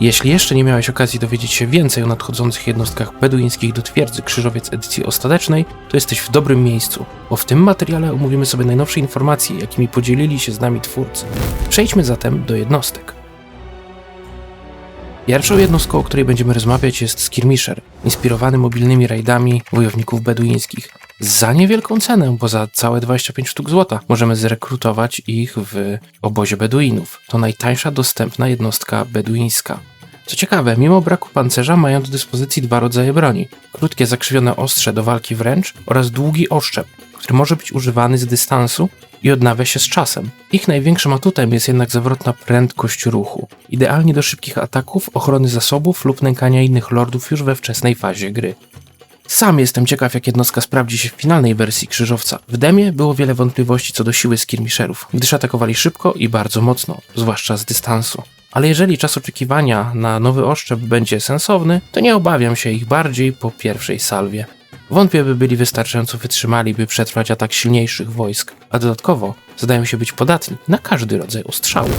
Jeśli jeszcze nie miałeś okazji dowiedzieć się więcej o nadchodzących jednostkach beduińskich do twierdzy Krzyżowiec edycji ostatecznej, to jesteś w dobrym miejscu, bo w tym materiale omówimy sobie najnowsze informacje, jakimi podzielili się z nami twórcy. Przejdźmy zatem do jednostek. Pierwszą jednostką, o której będziemy rozmawiać jest Skirmisher, inspirowany mobilnymi rajdami wojowników beduińskich. Za niewielką cenę, bo za całe 25 sztuk złota możemy zrekrutować ich w obozie beduinów. To najtańsza dostępna jednostka beduińska. Co ciekawe, mimo braku pancerza mają do dyspozycji dwa rodzaje broni. Krótkie zakrzywione ostrze do walki wręcz oraz długi oszczep, który może być używany z dystansu i odnawia się z czasem. Ich największym atutem jest jednak zawrotna prędkość ruchu, idealnie do szybkich ataków, ochrony zasobów lub nękania innych lordów już we wczesnej fazie gry. Sam jestem ciekaw, jak jednostka sprawdzi się w finalnej wersji krzyżowca. W demie było wiele wątpliwości co do siły skirmisherów, gdyż atakowali szybko i bardzo mocno, zwłaszcza z dystansu. Ale jeżeli czas oczekiwania na nowy oszczep będzie sensowny, to nie obawiam się ich bardziej po pierwszej salwie. Wątpię, by byli wystarczająco wytrzymali, by przetrwać atak silniejszych wojsk, a dodatkowo zdają się być podatni na każdy rodzaj ostrzału.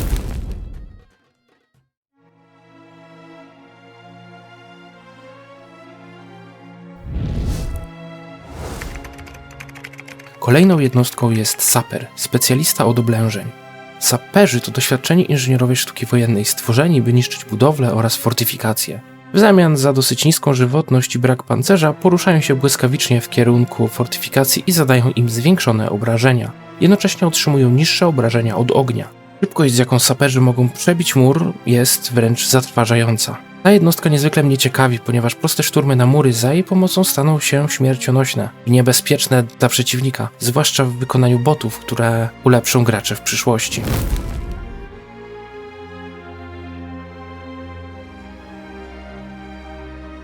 Kolejną jednostką jest saper, specjalista od oblężeń. Saperzy to doświadczeni inżynierowie sztuki wojennej, stworzeni by niszczyć budowle oraz fortyfikacje. W zamian za dosyć niską żywotność i brak pancerza poruszają się błyskawicznie w kierunku fortyfikacji i zadają im zwiększone obrażenia. Jednocześnie otrzymują niższe obrażenia od ognia. Szybkość, z jaką saperzy mogą przebić mur, jest wręcz zatrważająca. Ta jednostka niezwykle mnie ciekawi, ponieważ proste szturmy na mury za jej pomocą staną się śmiercionośne i niebezpieczne dla przeciwnika, zwłaszcza w wykonaniu botów, które ulepszą gracze w przyszłości.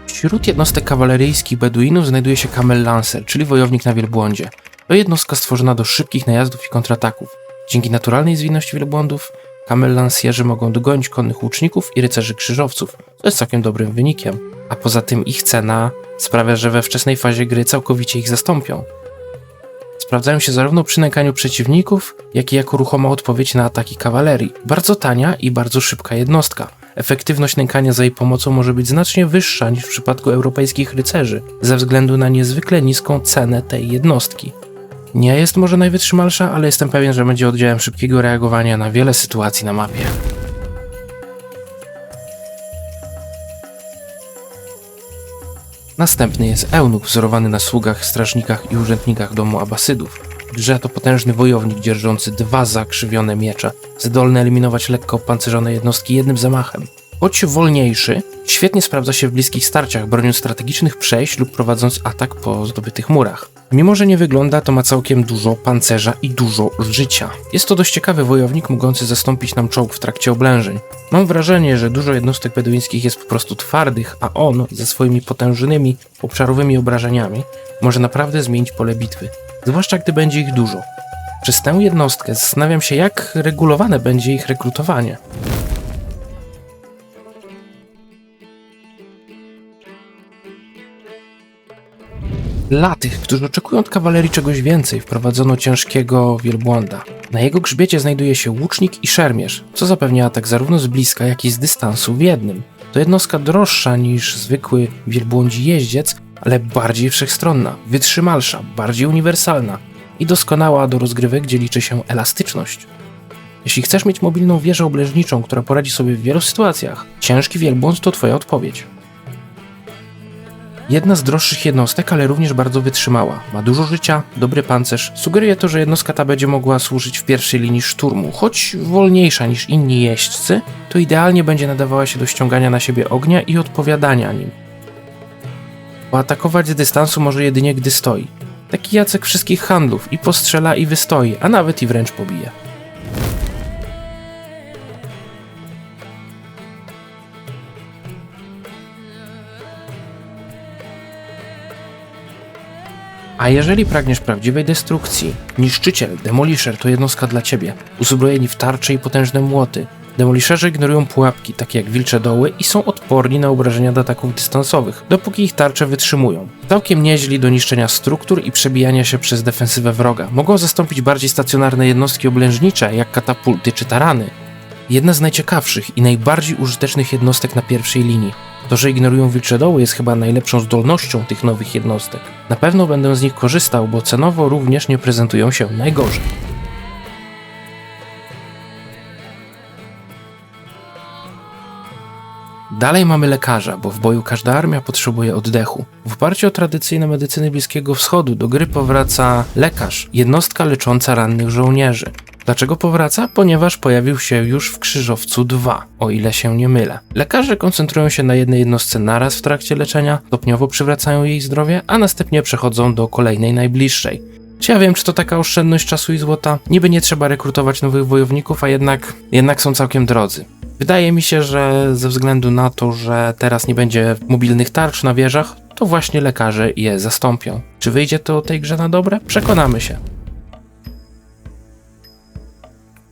Wśród jednostek kawaleryjskich Beduinów znajduje się Camel Lancer, czyli wojownik na wielbłądzie. To jednostka stworzona do szybkich najazdów i kontrataków. Dzięki naturalnej zwinności wielbłądów, Camel Lancierzy mogą dogonić konnych łuczników i rycerzy krzyżowców, co jest całkiem dobrym wynikiem. A poza tym ich cena sprawia, że we wczesnej fazie gry całkowicie ich zastąpią. Sprawdzają się zarówno przy nękaniu przeciwników, jak i jako ruchoma odpowiedź na ataki kawalerii. Bardzo tania i bardzo szybka jednostka. Efektywność nękania za jej pomocą może być znacznie wyższa niż w przypadku europejskich rycerzy, ze względu na niezwykle niską cenę tej jednostki. Nie jest może najwytrzymalsza, ale jestem pewien, że będzie oddziałem szybkiego reagowania na wiele sytuacji na mapie. Następny jest Eunuch, wzorowany na sługach, strażnikach i urzędnikach domu Abasydów. Grze to potężny wojownik dzierżący dwa zakrzywione miecze, zdolny eliminować lekko opancerzone jednostki jednym zamachem. Choć wolniejszy, świetnie sprawdza się w bliskich starciach, broniąc strategicznych przejść lub prowadząc atak po zdobytych murach. Mimo, że nie wygląda, to ma całkiem dużo pancerza i dużo życia. Jest to dość ciekawy wojownik, mogący zastąpić nam czołg w trakcie oblężeń. Mam wrażenie, że dużo jednostek beduńskich jest po prostu twardych, a on, ze swoimi potężnymi, obszarowymi obrażeniami, może naprawdę zmienić pole bitwy. Zwłaszcza gdy będzie ich dużo. Przez tę jednostkę zastanawiam się, jak regulowane będzie ich rekrutowanie. Dla tych, którzy oczekują od kawalerii czegoś więcej, wprowadzono ciężkiego wielbłąda. Na jego grzbiecie znajduje się łucznik i szermierz, co zapewnia atak zarówno z bliska, jak i z dystansu w jednym. To jednostka droższa niż zwykły wielbłądzi jeździec, ale bardziej wszechstronna, wytrzymalsza, bardziej uniwersalna i doskonała do rozgrywek, gdzie liczy się elastyczność. Jeśli chcesz mieć mobilną wieżę obleżniczą, która poradzi sobie w wielu sytuacjach, ciężki wielbłąd to twoja odpowiedź. Jedna z droższych jednostek, ale również bardzo wytrzymała. Ma dużo życia, dobry pancerz. Sugeruje to, że jednostka ta będzie mogła służyć w pierwszej linii szturmu. Choć wolniejsza niż inni jeźdźcy, to idealnie będzie nadawała się do ściągania na siebie ognia i odpowiadania nim. Poatakować z dystansu może jedynie gdy stoi. Taki Jacek wszystkich handlów i postrzela i wystoi, a nawet i wręcz pobije. A jeżeli pragniesz prawdziwej destrukcji, niszczyciel, demolisher to jednostka dla ciebie, uzbrojeni w tarcze i potężne młoty. Demolisherzy ignorują pułapki, takie jak wilcze doły i są odporni na obrażenia do ataków dystansowych, dopóki ich tarcze wytrzymują. Całkiem nieźli do niszczenia struktur i przebijania się przez defensywę wroga. Mogą zastąpić bardziej stacjonarne jednostki oblężnicze, jak katapulty czy tarany. Jedna z najciekawszych i najbardziej użytecznych jednostek na pierwszej linii. To, że ignorują wilcze doły jest chyba najlepszą zdolnością tych nowych jednostek. Na pewno będę z nich korzystał, bo cenowo również nie prezentują się najgorzej. Dalej mamy lekarza, bo w boju każda armia potrzebuje oddechu. W oparciu o tradycyjne medycyny Bliskiego Wschodu do gry powraca lekarz, jednostka lecząca rannych żołnierzy. Dlaczego powraca? Ponieważ pojawił się już w Krzyżowcu 2, o ile się nie mylę. Lekarze koncentrują się na jednej jednostce naraz w trakcie leczenia, stopniowo przywracają jej zdrowie, a następnie przechodzą do kolejnej najbliższej. Czy ja wiem, czy to taka oszczędność czasu i złota? Niby nie trzeba rekrutować nowych wojowników, a jednak, jednak są całkiem drodzy. Wydaje mi się, że ze względu na to, że teraz nie będzie mobilnych tarcz na wieżach, to właśnie lekarze je zastąpią. Czy wyjdzie to tej grze na dobre? Przekonamy się.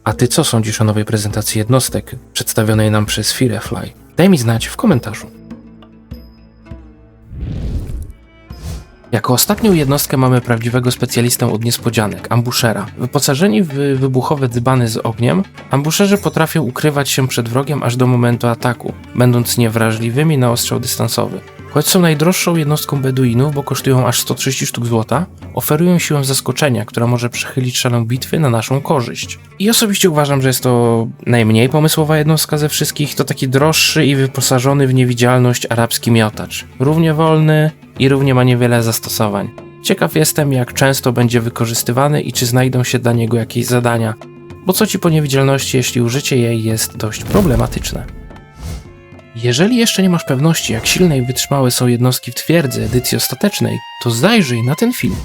A ty co sądzisz o nowej prezentacji jednostek przedstawionej nam przez Firefly? Daj mi znać w komentarzu. Jako ostatnią jednostkę mamy prawdziwego specjalistę od niespodzianek, ambushera. Wyposażeni w wybuchowe dzbany z ogniem, ambuszerzy potrafią ukrywać się przed wrogiem aż do momentu ataku, będąc niewrażliwymi na ostrzał dystansowy. Choć są najdroższą jednostką Beduinów, bo kosztują aż 130 sztuk złota, oferują siłę zaskoczenia, która może przechylić szalę bitwy na naszą korzyść. I osobiście uważam, że jest to najmniej pomysłowa jednostka ze wszystkich, to taki droższy i wyposażony w niewidzialność arabski miotacz. Równie wolny i równie ma niewiele zastosowań. Ciekaw jestem, jak często będzie wykorzystywany i czy znajdą się dla niego jakieś zadania, bo co ci po niewidzialności, jeśli użycie jej jest dość problematyczne. Jeżeli jeszcze nie masz pewności, jak silne i wytrzymałe są jednostki w twierdzy edycji ostatecznej, to zajrzyj na ten film.